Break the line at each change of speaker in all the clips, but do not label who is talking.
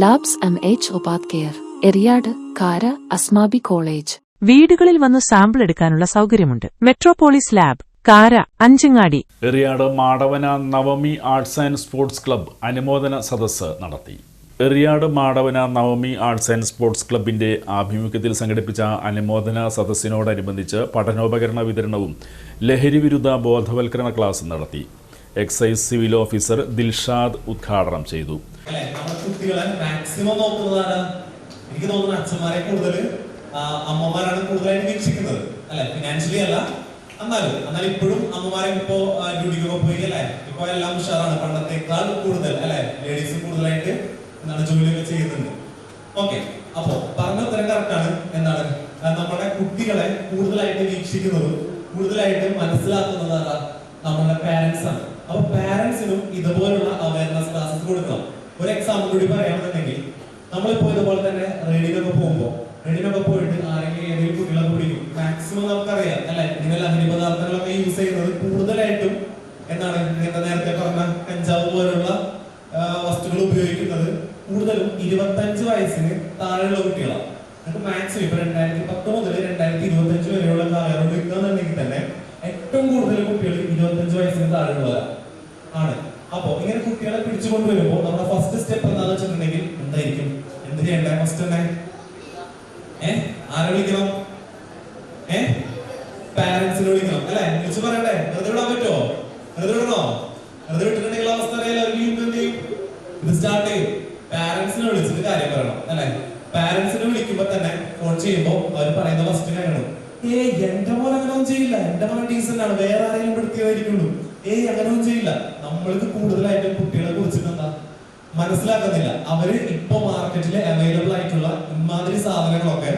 Labs M H ഉപാധ്കയർ Eriyad Kara Asmabi college
വീടുകളിൽ വന്ന് സാമ്പിൾ എടുക്കാനുള്ള സൗകര്യമുണ്ട്. Metropolis lab Kara Anchangadi.
Eriyad Madavana Navami arts and sports club അനുമോദന സദസ്സ് നടത്തി. Eriyad Madavana Navami arts and sports ക്ലബിന്റെ ആഭിമുഖ്യത്തിൽ സംഘടിപ്പിച്ച അനുമോദന സദസ്സിനോടനുബന്ധിച്ച് പഠനോപകരണ വിതരണവും ലഹരി വിരുദ്ധ ബോധവൽക്കരണ ക്ലാസ് നടത്തി. എക്സൈസ് സിവിൽ ഓഫീസർ ദിൽഷാദ് ഉദ്ഘാടനം ചെയ്തു.
കുട്ടികളെ മാക്സിമം നോക്കുന്നതാണ്. എനിക്ക് തോന്നുന്നു അച്ഛന്മാരെ കൂടുതൽ അമ്മമാരാണ് കൂടുതലായിട്ട് വീക്ഷിക്കുന്നത്. അല്ലെ? ഫിനാൻഷ്യലി അല്ല. എന്നാലും എന്നാൽ ഇപ്പോഴും അമ്മമാരെ ഇപ്പോ ഡ്യൂട്ടിക്കൊക്കെ പോയി അല്ലെ? ഇപ്പൊ എല്ലാം ഉഷാറാണ്. പണ്ടത്തേക്കാൾ കൂടുതൽ അല്ലെ? ലേഡീസ് കൂടുതലായിട്ട് എന്താണ് ജോലിയൊക്കെ ചെയ്യുന്നുണ്ട്. ഓക്കെ അപ്പോ പറഞ്ഞ ഉത്തരം കറക്റ്റാണ് എന്താണ്? നമ്മുടെ കുട്ടികളെ കൂടുതലായിട്ട് വീക്ഷിക്കുന്നതും കൂടുതലായിട്ട് മനസ്സിലാക്കുന്നത് ആരാ? നമ്മുടെ പാരന്റ്സ് ആണ്. അപ്പൊ പാരന്റ്സിനും ഇതുപോലുള്ള അവയർനെസ് ക്ലാസ്സസ് കൊടുക്കണം ഒരു എക്സാമ്പിൾ കൂടി പറയാമെന്നുണ്ടെങ്കിൽ നമ്മളിപ്പോ ഇതുപോലെ തന്നെ റെഡിനൊക്കെ പോകുമ്പോൾ റെഡിനൊക്കെ പോയിട്ട് ആരെങ്കിലും ഏതെങ്കിലും കുട്ടികളെ പിടിക്കും. മാക്സിമം നമുക്കറിയാം അല്ലെ? നിങ്ങൾ ലഹരി പദാർത്ഥങ്ങളൊക്കെ യൂസ് ചെയ്യുന്നത് കൂടുതലായിട്ടും എന്താണ് ഇങ്ങനത്തെ നേരത്തെ പറഞ്ഞ കഞ്ചാവ് പോലുള്ള വസ്തുക്കൾ ഉപയോഗിക്കുന്നത് കൂടുതലും ഇരുപത്തഞ്ച് വയസ്സിന് താഴെയുള്ള കുട്ടികളാണ്. നമുക്ക് മാക്സിമം ഇപ്പൊ രണ്ടായിരത്തി പത്ത് മുതൽ രണ്ടായിരത്തി ഇരുപത്തഞ്ച് വരെയുള്ള കാലയളവ് എടുക്കുകയാണെന്നുണ്ടെങ്കിൽ തന്നെ ഏറ്റവും കൂടുതൽ കുട്ടികൾ ഇരുപത്തഞ്ച് വയസ്സിന് താഴെയുള്ളവരാണ്. ആണ്. അപ്പോ ഇങ്ങനെ കുട്ടികളെ പിടിച്ചു കൊണ്ടുവരുമ്പോൾ നമ്മുടെ ഫസ്റ്റ് സ്റ്റെപ്പ് എന്താണെന്ന് വെച്ചിട്ടുണ്ടെങ്കിൽ എന്തായിരിക്കും? എന്ത് ചെയ്യണ്ടേ? ഫസ്റ്റ് തന്നെ ഏ? ആരെ വിളിക്കണം? ഏ? പാരന്റ്സിനെ വിളിക്കണം അല്ലെ? വിളിച്ചു പറയണ്ടേ? വെറുതെ വിടാൻ പറ്റുമോ വെറുതെ വിടണോ? വെറുതെ വിട്ടിട്ടുണ്ടെങ്കിൽ അവസ്ഥ അറിയാലോ എന്ത് ചെയ്യും? ഇത് സ്റ്റാർട്ട് ചെയ്യും. പാരന്റ്സിനെ വിളിച്ചിട്ട് കാര്യം പറയണം അല്ലെ? പാരന്റ്സിനെ വിളിക്കുമ്പോ തന്നെ ഫോൺ ചെയ്യുമ്പോൾ അവർ പറയുന്ന ഫസ്റ്റ് കാര്യമാണ് ഏ എന്റെ മോനെ അങ്ങനെ ഒന്നും ചെയ്യില്ല. എന്റെ മോൻ ടീച്ചറിനാണ് വേറെ ആരെങ്കിലും പെടുത്തിയതായിരിക്കുള്ളൂ ഏയ് അങ്ങനെ ഒന്നും ചെയ്യില്ല. നമ്മൾക്ക് കൂടുതലായിട്ട് കുട്ടികളെ കുറിച്ചിട്ട് എന്താ? മനസ്സിലാക്കുന്നില്ല. അവർ ഇപ്പൊ മാർക്കറ്റിൽ അവൈലബിൾ ആയിട്ടുള്ള ഇമാതിരി സാധനങ്ങളൊക്കെ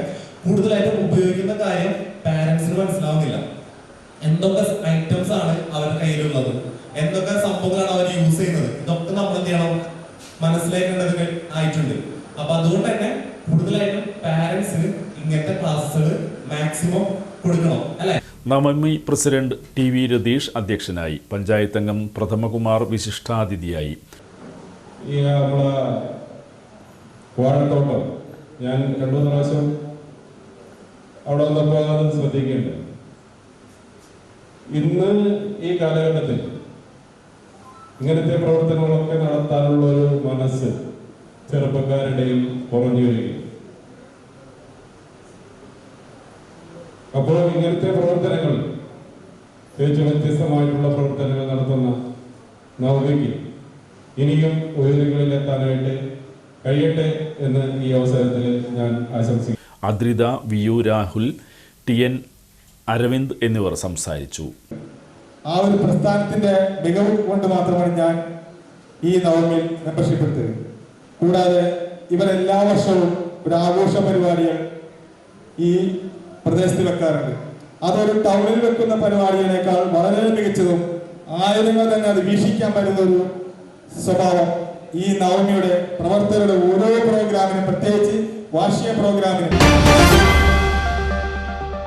കൂടുതലായിട്ട് ഉപയോഗിക്കുന്ന കാര്യം പാരന്റ്സിന് മനസ്സിലാവുന്നില്ല. എന്തൊക്കെ ഐറ്റംസ് ആണ് അവരുടെ കയ്യിലുള്ളത്? എന്തൊക്കെ സംഭവങ്ങളാണ് അവർ യൂസ് ചെയ്യുന്നത്? ഇതൊക്കെ നമ്മൾ എന്ത് ചെയ്യണം മനസ്സിലാക്കേണ്ടത് ആയിട്ടുണ്ട്. അപ്പൊ അതുകൊണ്ട് തന്നെ കൂടുതലായിട്ടും പാരന്റ്സിന് ഇങ്ങനത്തെ ക്ലാസ്സുകൾ മാക്സിമം കൊടുക്കണം അല്ലേ?
Navami president T V Ratheesh അധ്യക്ഷനായി. പഞ്ചായത്ത് അംഗം പ്രഥമകുമാർ വിശിഷ്ടാതിഥിയായി.
ഈ നമ്മളെ വാഴത്തോട്ടം ഞാൻ രണ്ടു മൂന്ന് പ്രാവശ്യം അവിടെ വന്നപ്പോൾ ശ്രദ്ധിക്കുന്നുണ്ട് ഇന്ന് ഈ കാലഘട്ടത്തിൽ ഇങ്ങനത്തെ പ്രവർത്തനങ്ങളൊക്കെ നടത്താനുള്ള ഒരു മനസ്സ് ചെറുപ്പക്കാരുടെയും കുറഞ്ഞു വരികയും അപ്പോൾ ഇങ്ങനത്തെ പ്രവർത്തനങ്ങൾ ഏറ്റവും വ്യത്യസ്തമായിട്ടുള്ള പ്രവർത്തനങ്ങൾ നടത്തുന്ന നവമിക്ക് ഇനിയും ഉയരങ്ങളിൽ എത്താനായിട്ട് കഴിയട്ടെ എന്ന് ഈ അവസരത്തിൽ ഞാൻ ആശംസിക്കുന്നു.
Adritha V U Rahul T N Aravind എന്നിവർ സംസാരിച്ചു.
ആ ഒരു പ്രസ്ഥാനത്തിന്റെ മികവ് കൊണ്ട് മാത്രമാണ് ഞാൻ ഈ നവമിയിൽ മെമ്പർഷിപ്പ് എടുത്തത് കൂടാതെ ഇവർ എല്ലാ വർഷവും ഒരു ആഘോഷ പരിപാടികൾ ഈ പ്രദേശത്ത് വെക്കാറുണ്ട് അതൊരു ടൗണിൽ വെക്കുന്ന പരിപാടികളേക്കാൾ വളരെ മികച്ചതും ആയിരങ്ങൾ തന്നെ അത് വീക്ഷിക്കാൻ പറ്റുന്ന ഒരു സ്വഭാവം ഈ നവമിയുടെ പ്രവർത്തകരുടെ ഓരോ പ്രോഗ്രാമിനും പ്രത്യേകിച്ച് വാർഷിക പ്രോഗ്രാമിനും.